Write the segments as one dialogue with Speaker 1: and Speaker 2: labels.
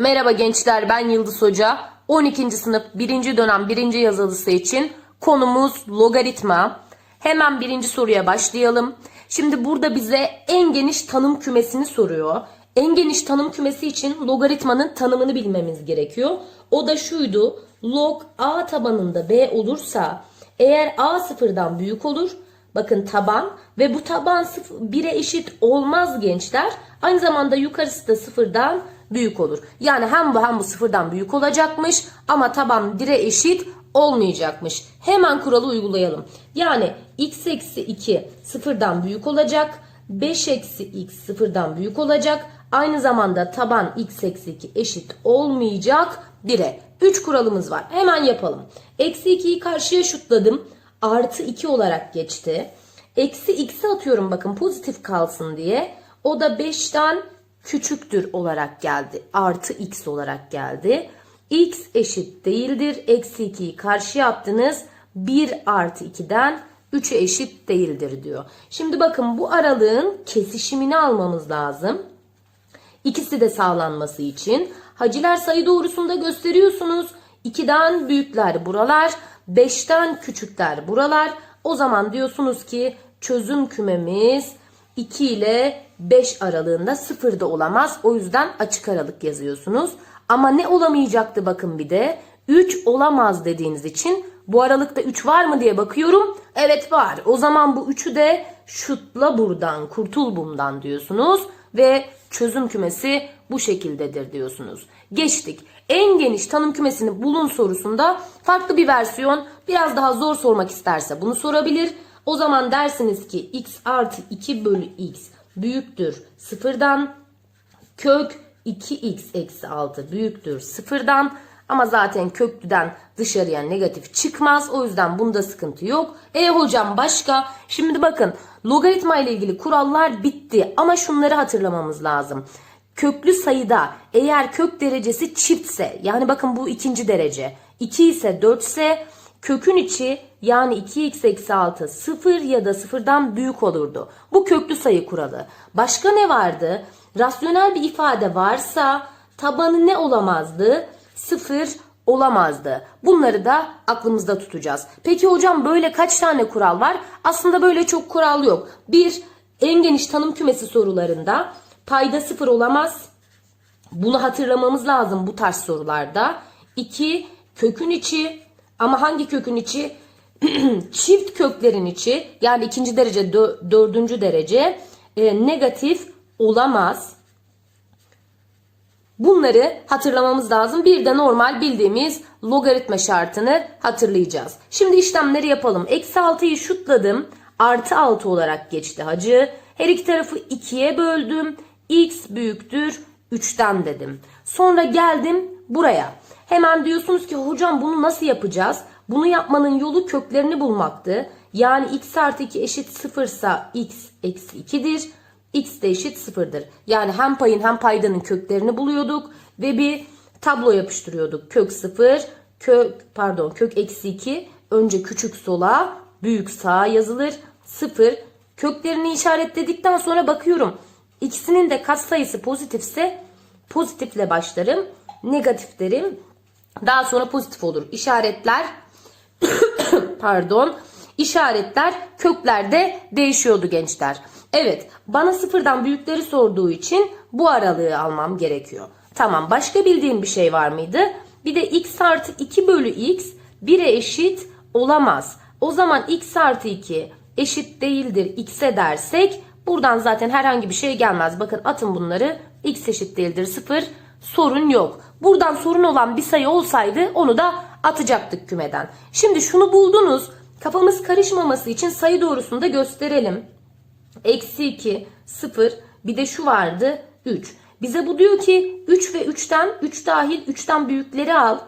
Speaker 1: Merhaba gençler ben Yıldız Hoca. 12. sınıf 1. dönem 1. yazılısı için konumuz logaritma. Hemen birinci soruya başlayalım. Şimdi burada bize en geniş tanım kümesini soruyor. En geniş tanım kümesi için logaritmanın tanımını bilmemiz gerekiyor. O da şuydu. Log a tabanında b olursa eğer a sıfırdan büyük olur. Bakın taban ve bu taban 1'e eşit olmaz gençler. Aynı zamanda yukarısı da sıfırdan büyük olur. Yani hem bu hem bu sıfırdan büyük olacakmış ama taban 1'e eşit olmayacakmış. Hemen kuralı uygulayalım. Yani x eksi 2 sıfırdan büyük olacak. 5 eksi x sıfırdan büyük olacak. Aynı zamanda taban x eksi 2 eşit olmayacak 1'e. 3 kuralımız var. Hemen yapalım. Eksi 2'yi karşıya şutladım. Artı 2 olarak geçti. Eksi x'i atıyorum bakın pozitif kalsın diye. O da 5'ten küçüktür olarak geldi. Artı x olarak geldi. x eşit değildir. Eksi 2'yi karşıya attınız. 1 artı 2'den 3'e eşit değildir diyor. Şimdi bakın bu aralığın kesişimini almamız lazım. İkisi de sağlanması için. Haciler sayı doğrusunda gösteriyorsunuz. 2'den büyükler buralar, 5'ten küçükler buralar. O zaman diyorsunuz ki çözüm kümemiz 2 ile 5 aralığında 0 da olamaz. O yüzden açık aralık yazıyorsunuz. Ama ne olamayacaktı bakın bir de 3 olamaz dediğiniz için bu aralıkta 3 var mı diye bakıyorum. Evet var. O zaman bu 3'ü de şutla buradan kurtul bundan diyorsunuz ve çözüm kümesi bu şekildedir diyorsunuz. Geçtik. En geniş tanım kümesini bulun sorusunda farklı bir versiyon biraz daha zor sormak isterse bunu sorabilir. O zaman dersiniz ki x artı 2 bölü x büyüktür sıfırdan kök 2x eksi 6 büyüktür sıfırdan ama zaten köklüden dışarıya negatif çıkmaz. O yüzden bunda sıkıntı yok. E hocam başka? Şimdi bakın logaritma ile ilgili kurallar bitti ama şunları hatırlamamız lazım. Köklü sayıda eğer kök derecesi çiftse yani bakın bu ikinci derece 2 ise 4 ise kökün içi yani 2x eksi 6 0 ya da sıfırdan büyük olurdu. Bu köklü sayı kuralı. Başka ne vardı? Rasyonel bir ifade varsa tabanı ne olamazdı? 0 olamazdı. Bunları da aklımızda tutacağız. Peki hocam böyle kaç tane kural var? Aslında böyle çok kural yok. Bir, en geniş tanım kümesi sorularında payda 0 olamaz. Bunu hatırlamamız lazım bu tarz sorularda. 2. Kökün içi ama hangi kökün içi? Çift köklerin içi yani ikinci derece dö- dördüncü derece e, negatif olamaz. Bunları hatırlamamız lazım. Bir de normal bildiğimiz logaritma şartını hatırlayacağız. Şimdi işlemleri yapalım. Eksi 6'yı şutladım. Artı 6 olarak geçti hacı. Her iki tarafı 2'ye böldüm. X büyüktür 3'ten dedim. Sonra geldim buraya. Hemen diyorsunuz ki hocam bunu nasıl yapacağız? Bunu yapmanın yolu köklerini bulmaktı. Yani x artı 2 eşit 0 ise x eksi 2'dir. x de eşit 0'dır. Yani hem payın hem paydanın köklerini buluyorduk ve bir tablo yapıştırıyorduk. Kök 0, kök pardon kök eksi 2 önce küçük sola büyük sağa yazılır. 0 köklerini işaretledikten sonra bakıyorum. İkisinin de katsayısı pozitifse pozitifle başlarım. Negatif derim. Daha sonra pozitif olur. İşaretler pardon işaretler köklerde değişiyordu gençler. Evet bana sıfırdan büyükleri sorduğu için bu aralığı almam gerekiyor. Tamam başka bildiğim bir şey var mıydı? Bir de x artı 2 bölü x 1'e eşit olamaz. O zaman x artı 2 eşit değildir x'e dersek buradan zaten herhangi bir şey gelmez. Bakın atın bunları x eşit değildir 0 sorun yok. Buradan sorun olan bir sayı olsaydı onu da atacaktık kümeden. Şimdi şunu buldunuz. Kafamız karışmaması için sayı doğrusunu da gösterelim. Eksi 2, 0 bir de şu vardı 3. Bize bu diyor ki 3 ve 3'ten 3 dahil 3'ten büyükleri al.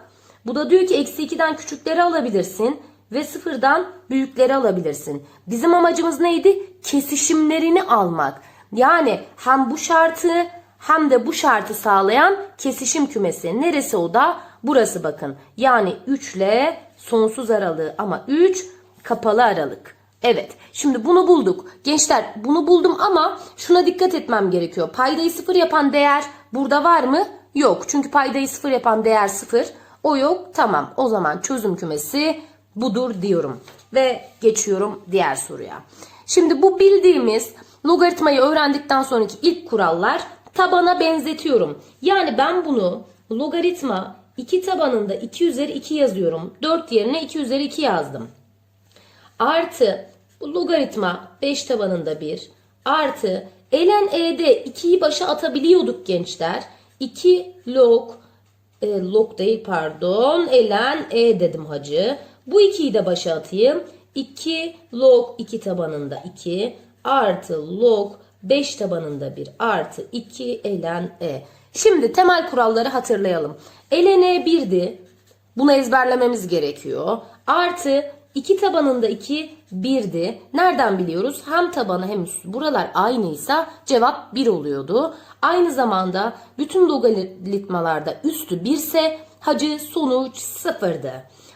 Speaker 1: Bu da diyor ki eksi 2'den küçükleri alabilirsin ve 0'dan büyükleri alabilirsin. Bizim amacımız neydi? Kesişimlerini almak. Yani hem bu şartı hem de bu şartı sağlayan kesişim kümesi. Neresi o da? Burası bakın. Yani 3 ile sonsuz aralığı ama 3 kapalı aralık. Evet şimdi bunu bulduk. Gençler bunu buldum ama şuna dikkat etmem gerekiyor. Paydayı sıfır yapan değer burada var mı? Yok. Çünkü paydayı sıfır yapan değer sıfır. O yok. Tamam. O zaman çözüm kümesi budur diyorum. Ve geçiyorum diğer soruya. Şimdi bu bildiğimiz logaritmayı öğrendikten sonraki ilk kurallar tabana benzetiyorum. Yani ben bunu logaritma 2 tabanında 2 üzeri 2 yazıyorum. 4 yerine 2 üzeri 2 yazdım. Artı logaritma 5 tabanında 1 artı ln e'de 2'yi başa atabiliyorduk gençler. 2 log e, log değil pardon ln e dedim hacı. Bu 2'yi de başa atayım. 2 log 2 tabanında 2 artı log 5 tabanında 1 artı 2 ln e. Şimdi temel kuralları hatırlayalım. ln e 1'di. Bunu ezberlememiz gerekiyor. Artı 2 tabanında 2 1'di. Nereden biliyoruz? Hem tabanı hem üstü. Buralar aynıysa cevap 1 oluyordu. Aynı zamanda bütün logaritmalarda üstü 1 ise hacı sonuç 0'dı.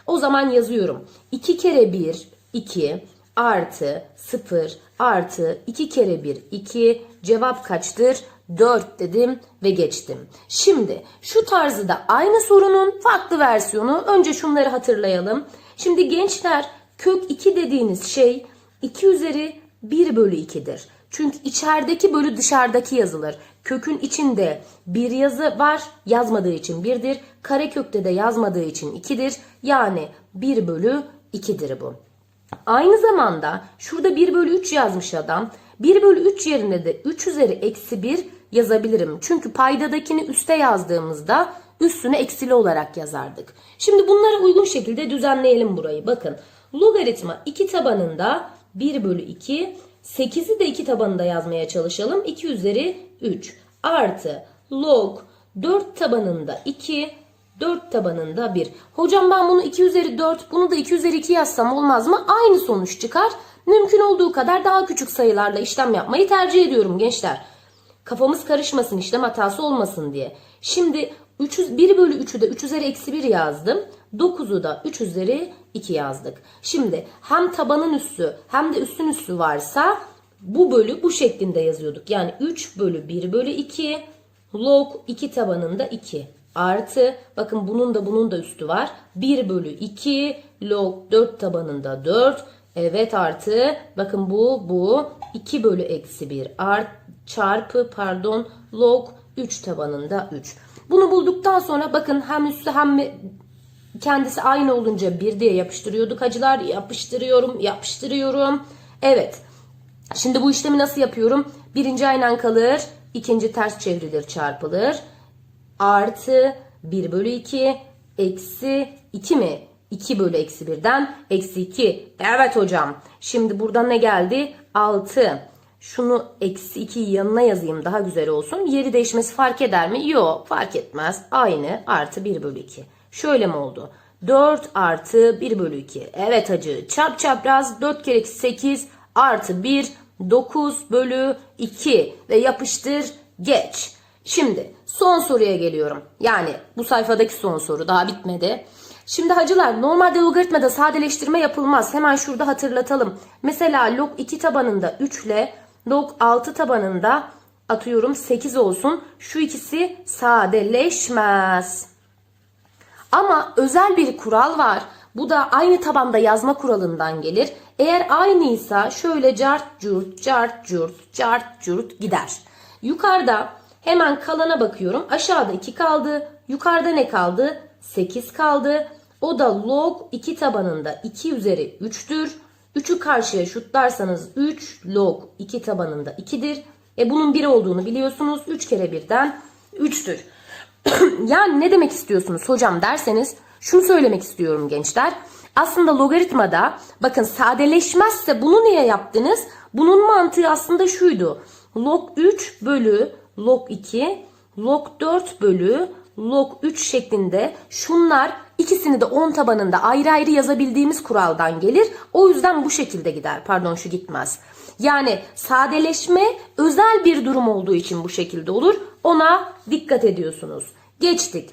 Speaker 1: O zaman yazıyorum. 2 kere 1 2 artı 0 artı 2 kere 1 2 cevap kaçtır? 4 dedim ve geçtim. Şimdi şu tarzı da aynı sorunun farklı versiyonu. Önce şunları hatırlayalım. Şimdi gençler kök 2 dediğiniz şey 2 üzeri 1 bölü 2'dir. Çünkü içerideki bölü dışarıdaki yazılır. Kökün içinde bir yazı var yazmadığı için 1'dir. Karekökte de yazmadığı için 2'dir. Yani 1 bölü 2'dir bu. Aynı zamanda şurada 1 bölü 3 yazmış adam. 1 bölü 3 yerine de 3 üzeri eksi 1 yazabilirim. Çünkü paydadakini üste yazdığımızda üstüne eksili olarak yazardık. Şimdi bunlara uygun şekilde düzenleyelim burayı. Bakın logaritma 2 tabanında 1 bölü 2 8'i de 2 tabanında yazmaya çalışalım. 2 üzeri 3 artı log 4 tabanında 2 4 tabanında 1. Hocam ben bunu 2 üzeri 4 bunu da 2 üzeri 2 yazsam olmaz mı? Aynı sonuç çıkar. Mümkün olduğu kadar daha küçük sayılarla işlem yapmayı tercih ediyorum gençler. Kafamız karışmasın işlem hatası olmasın diye. Şimdi 300, 1 bölü 3'ü de 3 üzeri eksi 1 yazdım. 9'u da 3 üzeri 2 yazdık. Şimdi hem tabanın üssü hem de üstün üssü varsa bu bölü bu şeklinde yazıyorduk. Yani 3 bölü 1 bölü 2 log 2 tabanında 2 artı bakın bunun da bunun da üstü var. 1 bölü 2 log 4 tabanında 4 evet artı bakın bu bu 2 bölü eksi 1 art çarpı pardon log 3 tabanında 3. Bunu bulduktan sonra bakın hem üstü hem kendisi aynı olunca 1 diye yapıştırıyorduk hacılar. Yapıştırıyorum yapıştırıyorum. Evet Şimdi bu işlemi nasıl yapıyorum? Birinci aynen kalır. ikinci ters çevrilir çarpılır. Artı 1 bölü 2 eksi 2 mi? 2 bölü eksi 1'den eksi 2. Evet hocam. Şimdi burada ne geldi? 6. Şunu eksi 2'yi yanına yazayım daha güzel olsun. Yeri değişmesi fark eder mi? Yok fark etmez. Aynı artı 1 bölü 2. Şöyle mi oldu? 4 artı 1 bölü 2. Evet hacı çarp çapraz 4 kere 2 8 artı 1 9 bölü 2 ve yapıştır geç. Şimdi son soruya geliyorum. Yani bu sayfadaki son soru daha bitmedi. Şimdi hacılar normalde logaritmada sadeleştirme yapılmaz. Hemen şurada hatırlatalım. Mesela log 2 tabanında 3 ile log 6 tabanında atıyorum 8 olsun. Şu ikisi sadeleşmez. Ama özel bir kural var. Bu da aynı tabanda yazma kuralından gelir. Eğer aynıysa şöyle cart curt cart curt cart curt gider. Yukarıda hemen kalana bakıyorum. Aşağıda 2 kaldı. Yukarıda ne kaldı? 8 kaldı. O da log 2 tabanında 2 üzeri 3'tür. 3'ü karşıya şutlarsanız 3 log 2 tabanında 2'dir. E bunun 1 olduğunu biliyorsunuz. 3 kere 1'den 3'tür. yani ne demek istiyorsunuz hocam derseniz şunu söylemek istiyorum gençler. Aslında logaritmada bakın sadeleşmezse bunu niye yaptınız? Bunun mantığı aslında şuydu. Log 3 bölü log 2 log 4 bölü log 3 şeklinde şunlar ikisini de 10 tabanında ayrı ayrı yazabildiğimiz kuraldan gelir. O yüzden bu şekilde gider. Pardon şu gitmez. Yani sadeleşme özel bir durum olduğu için bu şekilde olur. Ona dikkat ediyorsunuz. Geçtik.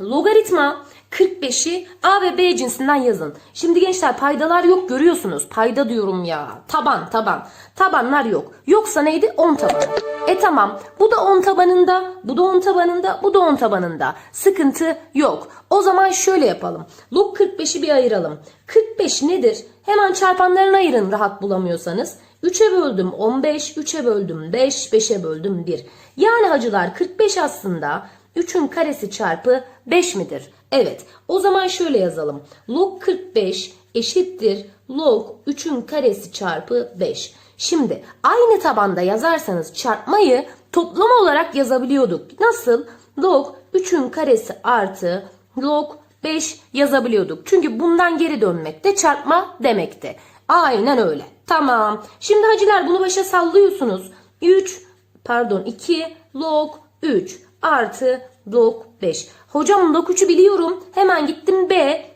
Speaker 1: Logaritma 45'i A ve B cinsinden yazın. Şimdi gençler paydalar yok görüyorsunuz. Payda diyorum ya. Taban taban. Tabanlar yok. Yoksa neydi? 10 tabanı. E tamam. Bu da 10 tabanında, bu da 10 tabanında, bu da 10 tabanında. Sıkıntı yok. O zaman şöyle yapalım. Log 45'i bir ayıralım. 45 nedir? Hemen çarpanlarını ayırın rahat bulamıyorsanız. 3'e böldüm 15, 3'e böldüm 5, 5'e böldüm 1. Yani hacılar 45 aslında 3'ün karesi çarpı 5 midir? Evet. O zaman şöyle yazalım. Log 45 eşittir log 3'ün karesi çarpı 5. Şimdi aynı tabanda yazarsanız çarpmayı toplama olarak yazabiliyorduk. Nasıl? Log 3'ün karesi artı log 5 yazabiliyorduk. Çünkü bundan geri dönmek de çarpma demekti. Aynen öyle. Tamam. Şimdi hacılar bunu başa sallıyorsunuz. 3 pardon 2 log 3 artı log 5. Hocam log 3'ü biliyorum. Hemen gittim B.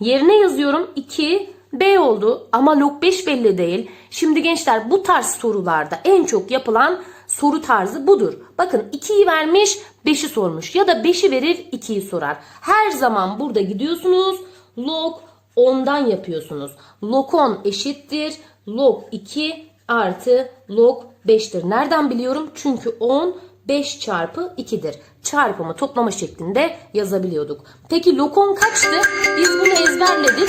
Speaker 1: Yerine yazıyorum 2 B oldu ama log 5 belli değil. Şimdi gençler bu tarz sorularda en çok yapılan soru tarzı budur. Bakın 2'yi vermiş 5'i sormuş ya da 5'i verir 2'yi sorar. Her zaman burada gidiyorsunuz log 10'dan yapıyorsunuz. Log 10 eşittir log 2 artı log 5'tir. Nereden biliyorum? Çünkü 10 5 çarpı 2'dir. Çarpımı toplama şeklinde yazabiliyorduk. Peki log 10 kaçtı? Biz bunu ezberledik.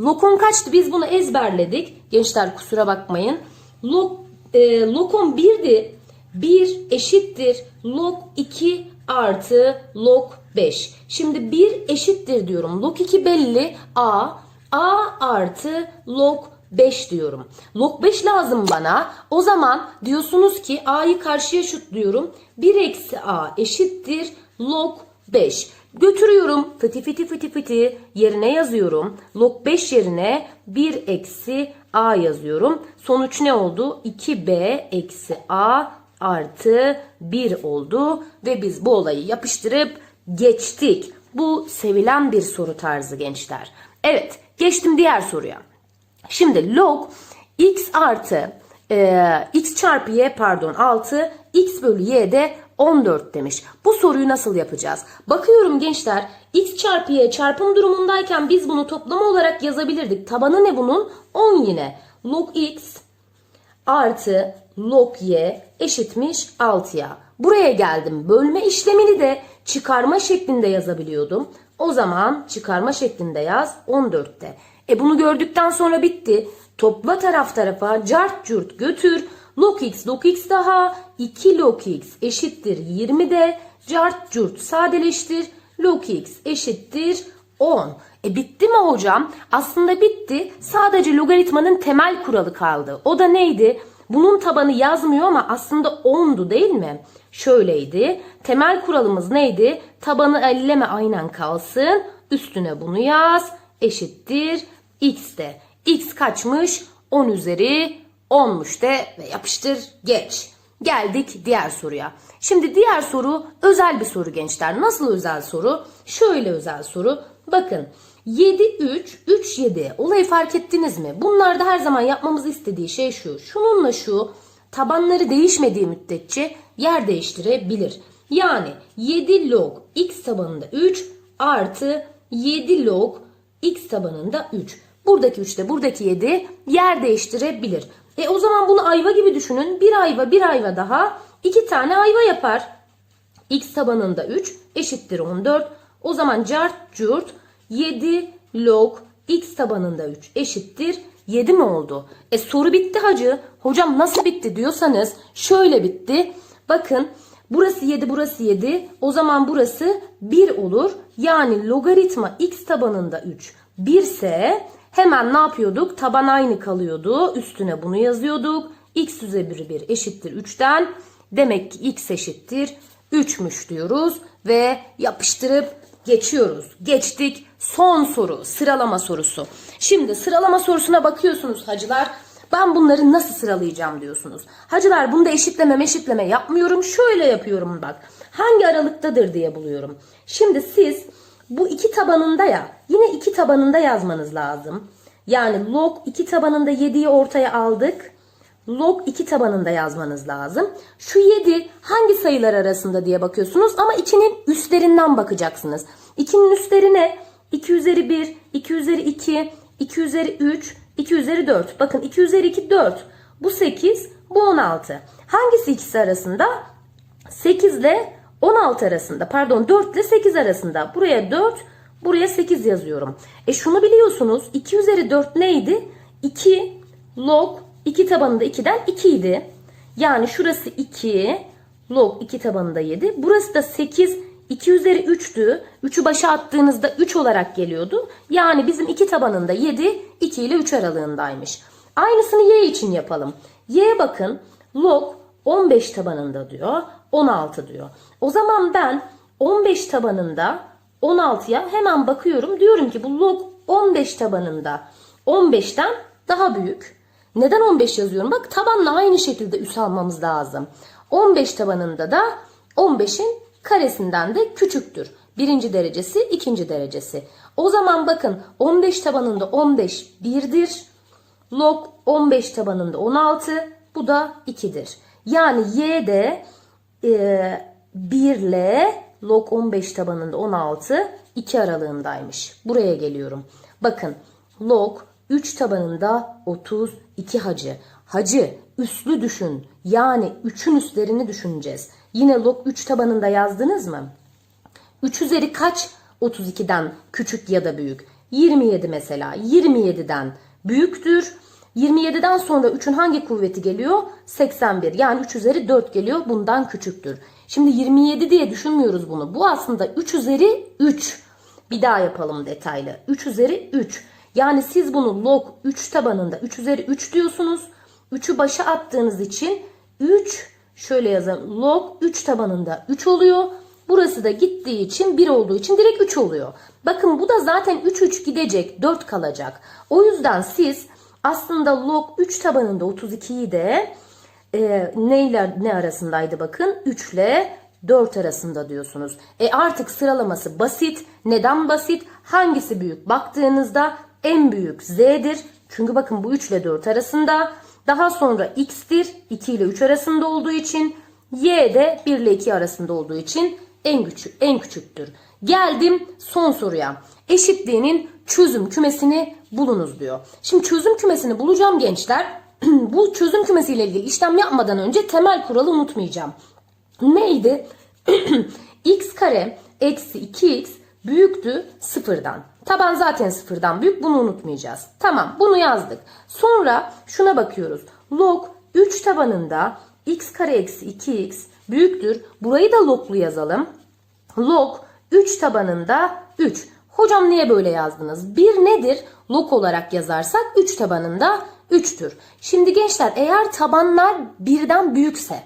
Speaker 1: Lokon kaçtı? Biz bunu ezberledik. Gençler kusura bakmayın. Log, e, lokon 1'di. 1 eşittir log 2 artı log 5. Şimdi 1 eşittir diyorum. Log 2 belli. A. A artı log 5 diyorum. Log 5 lazım bana. O zaman diyorsunuz ki A'yı karşıya şutluyorum. 1 eksi A eşittir log 5. Götürüyorum fıtı fıtı fıtı fıtı yerine yazıyorum. Log 5 yerine 1 eksi a yazıyorum. Sonuç ne oldu? 2b eksi a artı 1 oldu. Ve biz bu olayı yapıştırıp geçtik. Bu sevilen bir soru tarzı gençler. Evet geçtim diğer soruya. Şimdi log x artı e, x çarpı y pardon 6 x bölü y de 14 demiş. Bu soruyu nasıl yapacağız? Bakıyorum gençler x çarpı y çarpım durumundayken biz bunu toplama olarak yazabilirdik. Tabanı ne bunun? 10 yine. Log x artı log y eşitmiş 6'ya. Buraya geldim. Bölme işlemini de çıkarma şeklinde yazabiliyordum. O zaman çıkarma şeklinde yaz 14'te. E bunu gördükten sonra bitti. Topla taraf tarafa cart curt götür. Log x log x daha 2 log x eşittir 20 de cart curt sadeleştir. Log x eşittir 10. E bitti mi hocam? Aslında bitti. Sadece logaritmanın temel kuralı kaldı. O da neydi? Bunun tabanı yazmıyor ama aslında 10'du değil mi? Şöyleydi. Temel kuralımız neydi? Tabanı elleme aynen kalsın. Üstüne bunu yaz. Eşittir x de. x kaçmış? 10 üzeri 10'muş de ve yapıştır geç. Geldik diğer soruya. Şimdi diğer soru özel bir soru gençler. Nasıl özel soru? Şöyle özel soru. Bakın 7 3 3 7 olayı fark ettiniz mi? Bunlarda her zaman yapmamızı istediği şey şu. Şununla şu tabanları değişmediği müddetçe yer değiştirebilir. Yani 7 log x tabanında 3 artı 7 log x tabanında 3. Buradaki 3 de buradaki 7 yer değiştirebilir. E o zaman bunu ayva gibi düşünün. Bir ayva bir ayva daha iki tane ayva yapar. x tabanında 3 eşittir 14. O zaman cart curt 7 log x tabanında 3 eşittir 7 mi oldu? E soru bitti hacı. Hocam nasıl bitti diyorsanız şöyle bitti. Bakın burası 7 burası 7. O zaman burası 1 olur. Yani logaritma x tabanında 3 1 ise hemen ne yapıyorduk? Taban aynı kalıyordu. Üstüne bunu yazıyorduk. x üzeri 1 eşittir 3'ten. Demek ki x eşittir 3'müş diyoruz. Ve yapıştırıp geçiyoruz. Geçtik. Son soru. Sıralama sorusu. Şimdi sıralama sorusuna bakıyorsunuz hacılar. Ben bunları nasıl sıralayacağım diyorsunuz. Hacılar bunda eşitleme meşitleme yapmıyorum. Şöyle yapıyorum bak. Hangi aralıktadır diye buluyorum. Şimdi siz bu iki tabanında ya yine iki tabanında yazmanız lazım. Yani log iki tabanında 7'yi ortaya aldık. log 2 tabanında yazmanız lazım. Şu 7 hangi sayılar arasında diye bakıyorsunuz ama 2'nin üstlerinden bakacaksınız. 2'nin üstleri ne? 2 üzeri 1, 2 üzeri 2, 2 üzeri 3, 2 üzeri 4. Bakın 2 üzeri 2 4. Bu 8, bu 16. Hangisi ikisi arasında? 8 ile 16 arasında. Pardon 4 ile 8 arasında. Buraya 4, buraya 8 yazıyorum. E şunu biliyorsunuz. 2 üzeri 4 neydi? 2 log 2 tabanında 2'den 2 idi. Yani şurası 2 log 2 tabanında 7. Burası da 8 2 üzeri 3'tü. 3'ü başa attığınızda 3 olarak geliyordu. Yani bizim 2 tabanında 7 2 ile 3 aralığındaymış. Aynısını y için yapalım. Y bakın log 15 tabanında diyor. 16 diyor. O zaman ben 15 tabanında 16'ya hemen bakıyorum. Diyorum ki bu log 15 tabanında 15'ten daha büyük. Neden 15 yazıyorum? Bak tabanla aynı şekilde üs almamız lazım. 15 tabanında da 15'in karesinden de küçüktür. Birinci derecesi, ikinci derecesi. O zaman bakın 15 tabanında 15 1'dir. Log 15 tabanında 16. Bu da 2'dir. Yani y de e, 1 ile log 15 tabanında 16 2 aralığındaymış. Buraya geliyorum. Bakın log 3 tabanında 32 hacı. Hacı üslü düşün. Yani 3'ün üstlerini düşüneceğiz. Yine log 3 tabanında yazdınız mı? 3 üzeri kaç 32'den küçük ya da büyük? 27 mesela. 27'den büyüktür. 27'den sonra 3'ün hangi kuvveti geliyor? 81. Yani 3 üzeri 4 geliyor. Bundan küçüktür. Şimdi 27 diye düşünmüyoruz bunu. Bu aslında 3 üzeri 3. Bir daha yapalım detaylı. 3 üzeri 3. Yani siz bunu log 3 tabanında 3 üzeri 3 diyorsunuz. 3'ü başa attığınız için 3 şöyle yazalım. Log 3 tabanında 3 oluyor. Burası da gittiği için 1 olduğu için direkt 3 oluyor. Bakın bu da zaten 3 3 gidecek 4 kalacak. O yüzden siz aslında log 3 tabanında 32'yi de e, ne ile ne arasındaydı bakın 3 ile 4 arasında diyorsunuz. E artık sıralaması basit. Neden basit? Hangisi büyük? Baktığınızda en büyük Z'dir. Çünkü bakın bu 3 ile 4 arasında. Daha sonra X'tir. 2 ile 3 arasında olduğu için. Y de 1 ile 2 arasında olduğu için en küçük en küçüktür. Geldim son soruya. Eşitliğinin çözüm kümesini bulunuz diyor. Şimdi çözüm kümesini bulacağım gençler. Bu çözüm kümesiyle ilgili işlem yapmadan önce temel kuralı unutmayacağım. Neydi? x kare eksi 2x büyüktü sıfırdan. Taban zaten sıfırdan büyük bunu unutmayacağız. Tamam bunu yazdık. Sonra şuna bakıyoruz. Log 3 tabanında x kare eksi 2x büyüktür. Burayı da loglu yazalım. Log 3 tabanında 3. Hocam niye böyle yazdınız? 1 nedir? Log olarak yazarsak 3 tabanında 3'tür. Şimdi gençler eğer tabanlar birden büyükse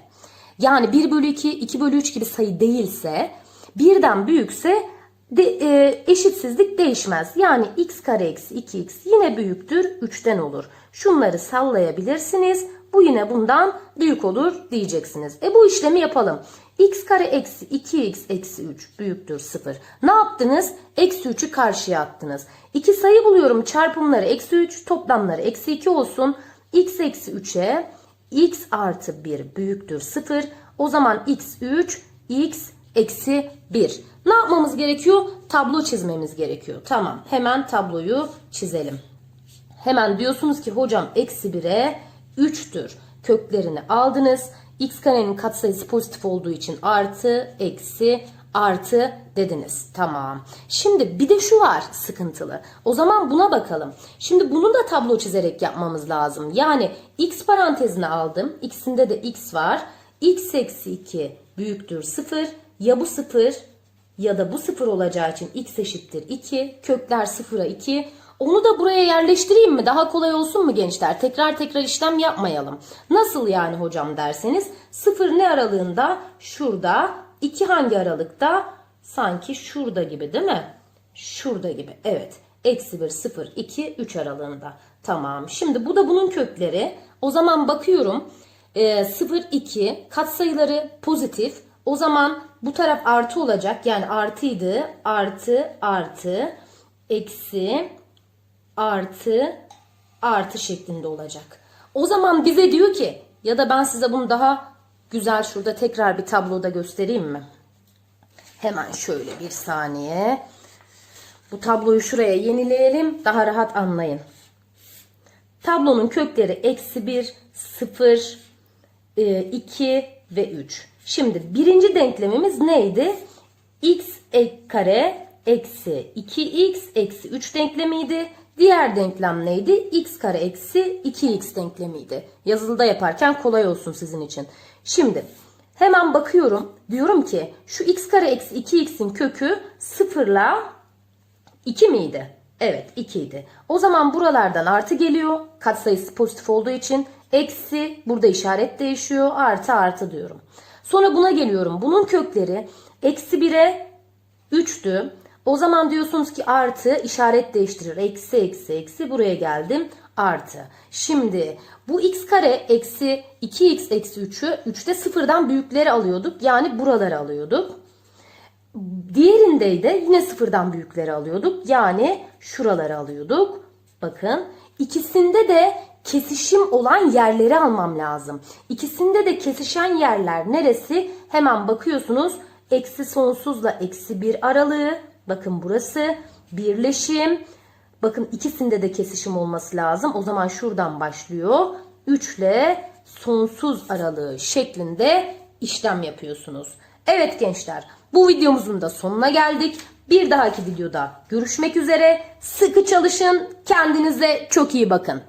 Speaker 1: yani 1 bölü 2, 2 bölü 3 gibi sayı değilse birden büyükse de, e, eşitsizlik değişmez. Yani x kare eksi 2x yine büyüktür 3'ten olur. Şunları sallayabilirsiniz. Bu yine bundan büyük olur diyeceksiniz. E bu işlemi yapalım. x kare eksi 2x eksi 3 büyüktür 0. Ne yaptınız? Eksi 3'ü karşıya attınız. İki sayı buluyorum çarpımları eksi 3 toplamları eksi 2 olsun. x eksi 3'e x artı 1 büyüktür 0. O zaman x 3 x eksi 1. Ne yapmamız gerekiyor? Tablo çizmemiz gerekiyor. Tamam hemen tabloyu çizelim. Hemen diyorsunuz ki hocam eksi 1'e 3'tür. Köklerini aldınız. X karenin katsayısı pozitif olduğu için artı, eksi, artı dediniz. Tamam. Şimdi bir de şu var sıkıntılı. O zaman buna bakalım. Şimdi bunu da tablo çizerek yapmamız lazım. Yani x parantezine aldım. X'inde de x var. x eksi 2 büyüktür 0. Ya bu 0 ya da bu 0 olacağı için x eşittir 2. Kökler 0'a 2. Onu da buraya yerleştireyim mi? Daha kolay olsun mu gençler? Tekrar tekrar işlem yapmayalım. Nasıl yani hocam derseniz 0 ne aralığında? Şurada. 2 hangi aralıkta? Sanki şurada gibi değil mi? Şurada gibi. Evet. Eksi 1, 0, 2, 3 aralığında. Tamam. Şimdi bu da bunun kökleri. O zaman bakıyorum. E, 0, 2 katsayıları pozitif. O zaman bu taraf artı olacak. Yani artıydı. Artı, artı, eksi, artı artı şeklinde olacak. O zaman bize diyor ki ya da ben size bunu daha güzel şurada tekrar bir tabloda göstereyim mi? Hemen şöyle bir saniye. Bu tabloyu şuraya yenileyelim. Daha rahat anlayın. Tablonun kökleri eksi 1, 0, 2 ve 3. Şimdi birinci denklemimiz neydi? x kare eksi 2x eksi 3 denklemiydi. Diğer denklem neydi? x kare eksi 2x denklemiydi. Yazılıda yaparken kolay olsun sizin için. Şimdi hemen bakıyorum. Diyorum ki şu x kare eksi 2x'in kökü 0 ile 2 miydi? Evet 2 idi. O zaman buralardan artı geliyor. Katsayısı pozitif olduğu için. Eksi burada işaret değişiyor. Artı artı diyorum. Sonra buna geliyorum. Bunun kökleri eksi 1'e 3'tü. O zaman diyorsunuz ki artı işaret değiştirir. Eksi eksi eksi buraya geldim. Artı. Şimdi bu x kare eksi 2x eksi 3'ü 3'te sıfırdan büyükleri alıyorduk. Yani buraları alıyorduk. Diğerinde de yine sıfırdan büyükleri alıyorduk. Yani şuraları alıyorduk. Bakın ikisinde de kesişim olan yerleri almam lazım. İkisinde de kesişen yerler neresi? Hemen bakıyorsunuz. Eksi sonsuzla eksi bir aralığı. Bakın burası birleşim. Bakın ikisinde de kesişim olması lazım. O zaman şuradan başlıyor. 3 ile sonsuz aralığı şeklinde işlem yapıyorsunuz. Evet gençler bu videomuzun da sonuna geldik. Bir dahaki videoda görüşmek üzere. Sıkı çalışın. Kendinize çok iyi bakın.